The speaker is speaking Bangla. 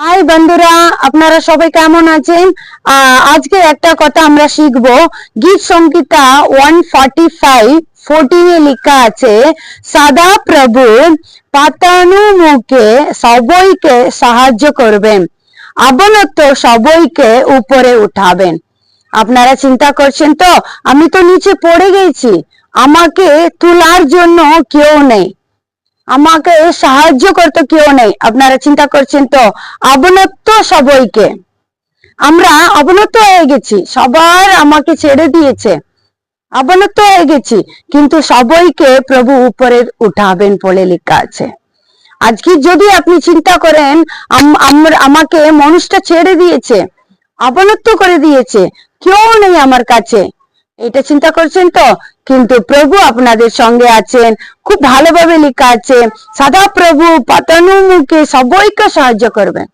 হাই বন্ধুরা, আপনারা সবাই কেমন আছেন? আজকে একটা কথা আমরা শিখব। গীত সংহিতা ওয়ান ফর্টি ফাইভ ফোরটিনে লেখা আছে, সদা প্রভু পাতানুমুখে সবাইকে সাহায্য করবেন। অবনত সবইকে উপরে উঠাবেন। আপনারা চিন্তা করছেন তো, আমি তো নিচে পড়ে গেছি। আমাকে তোলার জন্য কেউ নেই। আমাকে সাহায্য করতে কেউ নেই। আপনারা চিন্তা করছেন তো, অবনত সবাইকে। আমরা অবনত হয়ে গেছি। সবার আমাকে ছেড়ে দিয়েছে। অবনত হয়ে গেছি। কিন্তু সবাইকে প্রভু উপরে উঠাবেন বলে লেখা আছে। আজকে যদি আপনি চিন্তা করেন, আম- আম- আমাকে মানুষটা ছেড়ে দিয়েছে, অবনত করে দিয়েছে, কেউ নেই আমার কাছে। এটা চিন্তা করছেন তো? কিন্তু প্রভু আপনাদের সঙ্গে আছেন, খুব ভালোভাবে লেখা আছে, সাদা প্রভু, পাতানুমুখে সবাইকে সাহায্য করবেন।